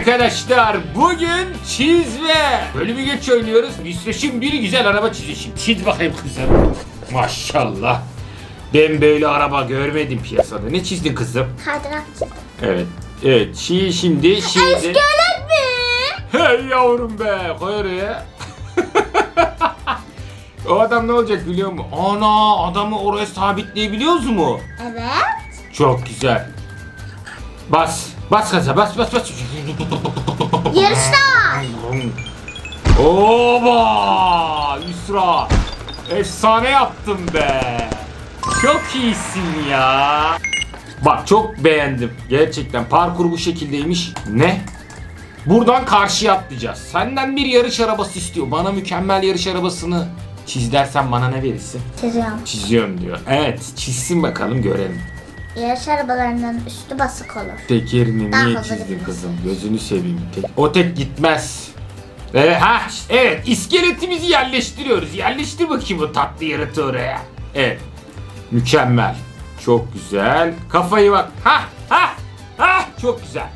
Arkadaşlar bugün çiz ve bölümü geç oynuyoruz. Müsteşim bir güzel araba çizişim. Çiz bakayım kızım. Maşallah. Ben böyle araba görmedim piyasada. Ne çizdin kızım? Kaydırakçı. Evet. Evet. Şi şimdi şimdi. İskelet mi? Hey yavrum be. Koy oraya. o adam ne olacak biliyor musun? Ana adamı oraya sabitleyebiliyoruz mu? Evet. Çok güzel. Bas. Bas gaza bas bas bas. Yarışlar. Oba! Yusra! Efsane yaptın be! Çok iyisin ya! Bak çok beğendim. Gerçekten parkur bu şekildeymiş. Ne? Buradan karşıya atlayacağız. Senden bir yarış arabası istiyor. Bana mükemmel yarış arabasını çiz dersen bana ne verirsin? Çiziyorum. Çiziyorum diyor. Evet çizsin bakalım görelim. Yarış arabalarının üstü basık olur. Tekerini Daha niye hızlı çizdin kızım? Gözünü seveyim. Tek, o tek gitmez. Evet, ha, evet iskeletimizi yerleştiriyoruz. Yerleştir bakayım o tatlı yaratığı oraya. Evet. Mükemmel. Çok güzel. Kafayı bak. Ha ha ha çok güzel.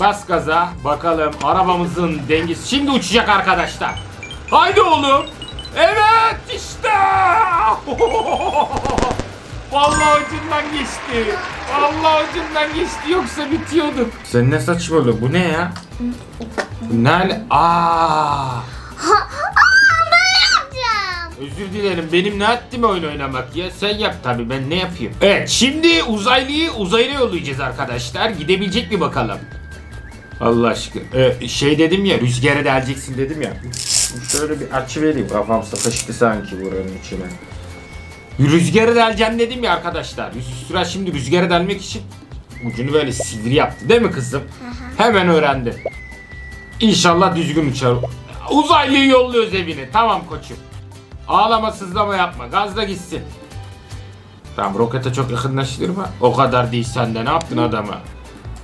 Bas gaza. Bakalım arabamızın dengesi. Şimdi uçacak arkadaşlar. Haydi oğlum. Evet işte. Vallahi ucundan geçti. Vallahi ucundan geçti yoksa bitiyorduk. Sen ne saçmalıyorsun? Bu ne ya? Bu ne? Aa! Ben yapacağım. Özür dilerim. Benim ne haddime oyun oynamak ya? Sen yap tabii. Ben ne yapayım? Evet. Şimdi uzaylıyı uzaylı yollayacağız arkadaşlar. Gidebilecek mi bakalım? Allah aşkına. Ee, şey dedim ya rüzgara deleceksin dedim ya. Şöyle bir açı vereyim. Kafam sıkıştı sanki buranın içine. Rüzgarı deleceğim dedim ya arkadaşlar. Yusra şimdi rüzgarı delmek için ucunu böyle sivri yaptı değil mi kızım? Hemen öğrendi. İnşallah düzgün uçar. Uzaylıyı yolluyoruz evine. Tamam koçum. Ağlama sızlama yapma. Gazla gitsin. Tamam rokete çok yakınlaştırma. O kadar değil sen de ne yaptın adama?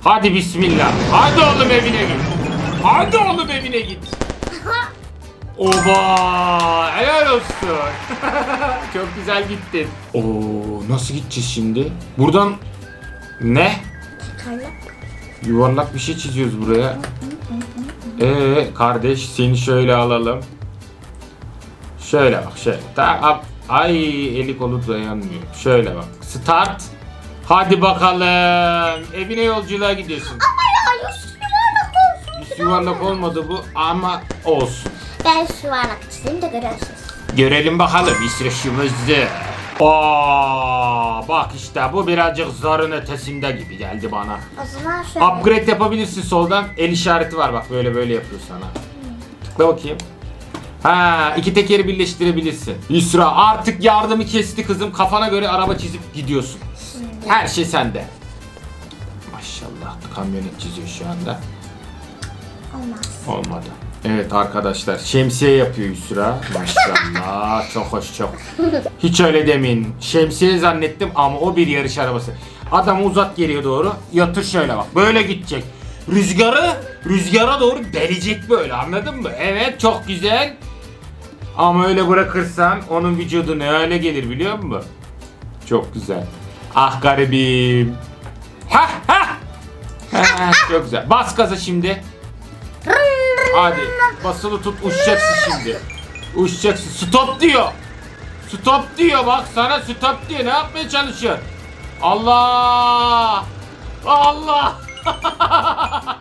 Hadi bismillah. Hadi oğlum evine git. Hadi oğlum evine git. Oba! Helal olsun. Çok güzel gittin. Oo, nasıl gideceğiz şimdi? Buradan ne? Yuvarlak bir şey çiziyoruz buraya. Ee kardeş seni şöyle alalım. Şöyle bak şöyle. Tamam. Ay eli kolu dayanmıyor. Şöyle bak. Start. Hadi bakalım. Evine yolculuğa gidiyorsun. Ama ya yuvarlak olsun. Üst yuvarlak olmadı bu ama olsun. Ben şu yuvarlak çizeyim de görüyorsunuz. Görelim bakalım İsreç'imizi. Aa, bak işte bu birazcık zarın ötesinde gibi geldi bana. O zaman şöyle. Upgrade yapabilirsin soldan. El işareti var bak böyle böyle yapıyor sana. Tıkla bakayım. Ha iki tekeri birleştirebilirsin. Yusra artık yardımı kesti kızım. Kafana göre araba çizip gidiyorsun. Her şey sende. Maşallah kamyonet çiziyor şu anda. Olmaz. Olmadı. Evet arkadaşlar şemsiye yapıyor Yusra. Maşallah çok hoş çok. Hiç öyle demeyin. Şemsiye zannettim ama o bir yarış arabası. Adamı uzat geriye doğru. Yatır şöyle bak. Böyle gidecek. Rüzgarı rüzgara doğru delecek böyle anladın mı? Evet çok güzel. Ama öyle bırakırsan onun vücudu ne öyle gelir biliyor musun? Çok güzel. Ah garibim. Ha ha. Çok güzel. Bas gaza şimdi. Hadi basılı tut uçacaksın şimdi. Uçacaksın. Stop diyor. Stop diyor bak sana stop diyor. Ne yapmaya çalışıyorsun? Allah! Allah!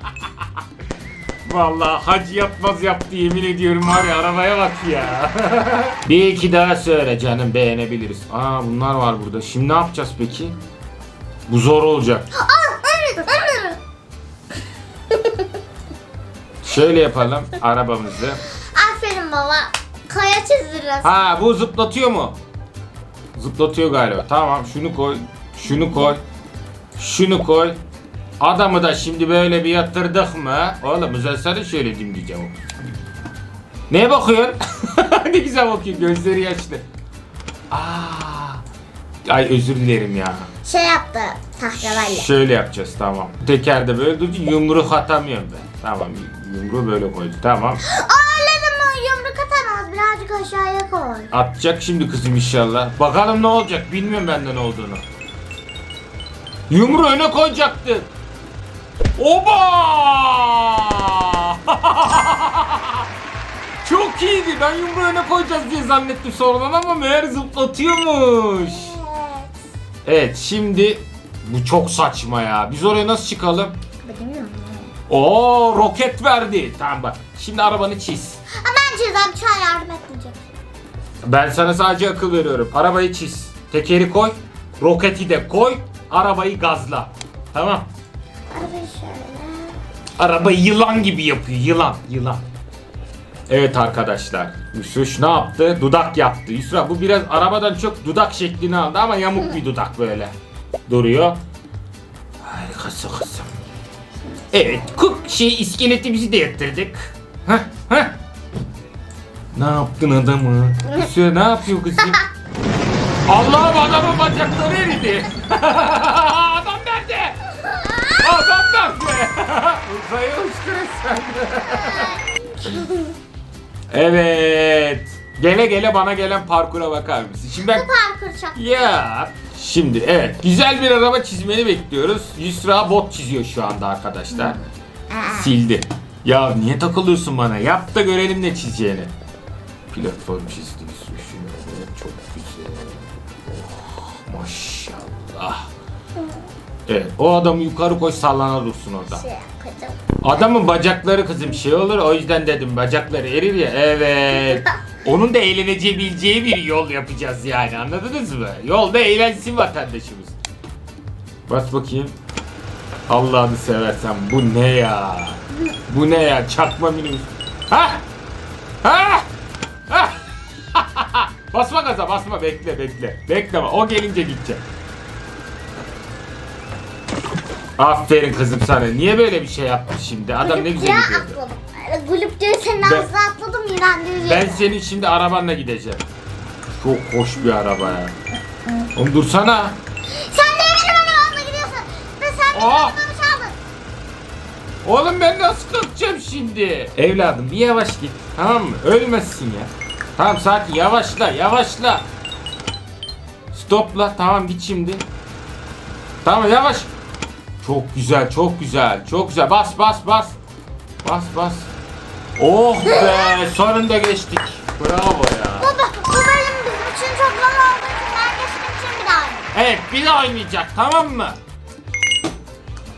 Vallahi hacı yapmaz yaptı yemin ediyorum var ya arabaya bak ya. Bir iki daha söyle canım beğenebiliriz. Aa bunlar var burada. Şimdi ne yapacağız peki? Bu zor olacak. Şöyle yapalım arabamızı. Aferin baba. Kaya çizdiririz. Ha bu zıplatıyor mu? Zıplatıyor galiba. Tamam şunu koy. Şunu koy. Şunu koy. Adamı da şimdi böyle bir yatırdık mı? Oğlum uzatsana şöyle dimdice o. Neye bakıyorsun? ne güzel bakıyor gözleri yaşlı. Aa. Ay özür dilerim ya. Şey yaptı tahtalarla. Şöyle yapacağız tamam. Tekerde böyle durdu yumruk atamıyorum ben. Tamam yumruğu böyle koydu tamam. Ağırladım o yumruk atamaz. Birazcık aşağıya koy. Atacak şimdi kızım inşallah. Bakalım ne olacak. Bilmiyorum benden ne olduğunu. Yumruğu öne koyacaktı. Oba! Çok iyiydi. Ben yumruğu öne koyacağız diye zannettim sonradan ama meğer zıplatıyormuş. Evet. Evet şimdi bu çok saçma ya. Biz oraya nasıl çıkalım? Bilmiyorum. Oo roket verdi. Tamam bak. Şimdi arabanı çiz. Ama ben çizeceğim. Çay yardım etmeyecek. Ben sana sadece akıl veriyorum. Arabayı çiz. Tekeri koy. Roketi de koy. Arabayı gazla. Tamam. Arabayı şöyle. Arabayı yılan gibi yapıyor. Yılan. Yılan. Evet arkadaşlar. Yusuf ne yaptı? Dudak yaptı. Yusuf bu biraz arabadan çok dudak şeklini aldı ama yamuk bir dudak böyle. Duruyor. Harikası kızım. Evet. Kuk şey iskeletimizi de yatırdık. Heh, heh. Ne yaptın adamı? Yusuf ne yapıyor kızım? Allah'ım adamın bacakları eridi. Adam nerede? Adam nerede? Uzaya uçtu sen. evet. Gele gele bana gelen parkura bakar mısın? Şimdi ben... Bu parkur çok. Ya. Şimdi evet. Güzel bir araba çizmeni bekliyoruz. Yusra bot çiziyor şu anda arkadaşlar. Sildi. Ya niye takılıyorsun bana? Yap da görelim ne çizeceğini. Platform çizdi şunu. Çok güzel. Oh, maşallah. Evet, o adamı yukarı koy sallana dursun orada. Şey. Adamın bacakları kızım şey olur o yüzden dedim bacakları erir ya evet. Onun da eğleneceği bileceği bir yol yapacağız yani anladınız mı? Yolda eğlensin vatandaşımız. Bas bakayım. Allah'ını seversen bu ne ya? Bu ne ya? Çakma minibüs. Ha? Ha? Ha? basma gaza basma bekle bekle. Bekle o gelince gidecek. Aferin kızım sana. Niye böyle bir şey yaptın şimdi? Adam ne güzel gidiyordu. Gülüp diye senin Ben- ağzına atladım yine Ben senin şimdi arabanla gideceğim. Çok hoş bir araba ya. Oğlum dursana. Sen de benim arabamla gidiyorsun. Ve sen benim Aa! arabamı çaldın. Oğlum ben nasıl kalkacağım şimdi? Evladım bir yavaş git. Tamam mı? Ölmezsin ya. Tamam sakin yavaşla yavaşla. Stopla tamam git şimdi. Tamam yavaş. Çok güzel çok güzel çok güzel bas bas bas. Bas bas. Oh be sonunda geçtik. Bravo ya. Baba bu bölüm bizim için çok zor olduğu için ben geçmek için bir daha oynayayım. Evet bir daha oynayacak tamam mı?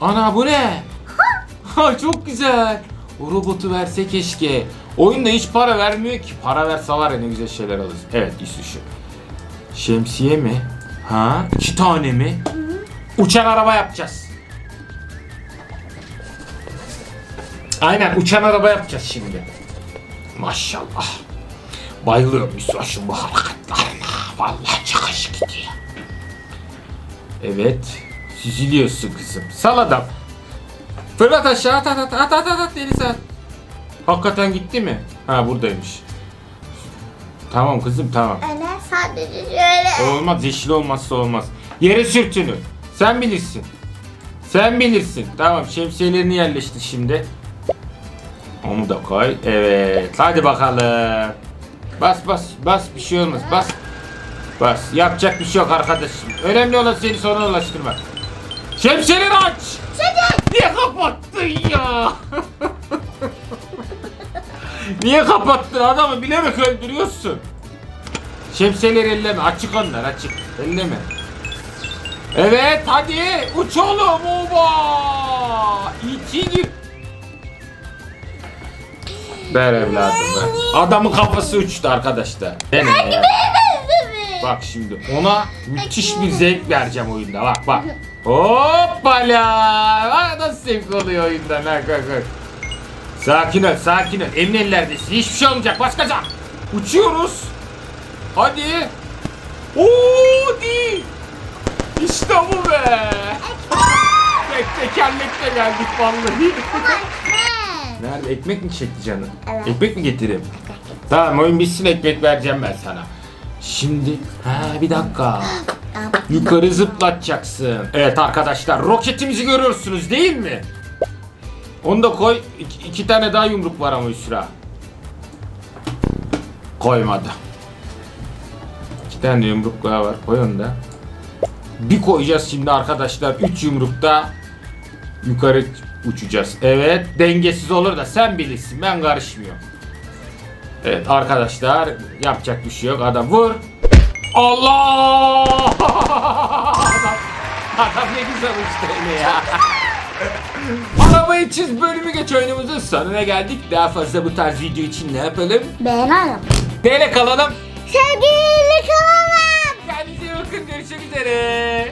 Ana bu ne? Ha çok güzel. O robotu verse keşke. Oyunda hiç para vermiyor ki. Para verse var ya ne güzel şeyler alırız. Evet iş dışı. Şemsiye mi? Ha? iki tane mi? Uçan araba yapacağız. Aynen uçan araba yapacağız şimdi. Maşallah. Bayılıyorum Yusuf'un bu hareketlerine. Vallahi çok hoş gidiyor. Evet. Süzülüyorsun kızım. Sal adam. Fırlat aşağı at at at at at at, at denize at. Hakikaten gitti mi? Ha buradaymış. Tamam kızım tamam. Öyle sadece şöyle. Olmaz yeşil olmazsa olmaz. Yere sürtünün. Sen bilirsin. Sen bilirsin. Tamam şemsiyelerini yerleştir şimdi. Onu da koy. Evet. Hadi bakalım. Bas bas bas bir şey olmaz. Bas. Bas. Yapacak bir şey yok arkadaşım. Önemli olan seni sona ulaştırmak. Şemsiyeleri aç. Çekil. Niye kapattın ya? Niye kapattın adamı bilerek öldürüyorsun. Şemsiyeleri elleme açık onlar açık elleme. Evet hadi uç oğlum oba. İçi gir. Ver evladım ver. Adamın kafası uçtu arkadaşlar. Benim ya. Bak şimdi ona müthiş bir zevk vereceğim oyunda bak bak. Hoppala. Bak nasıl zevk oluyor oyundan ha bak bak. Sakin ol sakin ol. Emin ellerdesin. Hiçbir şey olmayacak. Bas gaza. Uçuyoruz. Hadi. Oo değil. İşte bu be. Tek tekerlekle geldik vallahi. Nerede? Ekmek mi çekti canım? Evet. Ekmek mi getireyim? Tamam oyun bitsin ekmek vereceğim ben sana. Şimdi ha bir dakika. Yukarı zıplatacaksın. Evet arkadaşlar roketimizi görüyorsunuz değil mi? Onu da koy. İki, iki tane daha yumruk var ama Hüsra. Koymadı. İki tane yumruk daha var. Koy onu da. Bir koyacağız şimdi arkadaşlar. Üç yumrukta yukarı uçacağız. Evet dengesiz olur da sen bilirsin ben karışmıyorum. Evet arkadaşlar yapacak bir şey yok. Adam vur. Allah! Adam, adam ne güzel uçtu öyle ya. Arabayı çiz bölümü geç oyunumuzun sonuna geldik. Daha fazla bu tarz video için ne yapalım? Beğenelim. Neyle kalalım? Sevgili kalalım. Kendinize iyi bakın görüşmek üzere.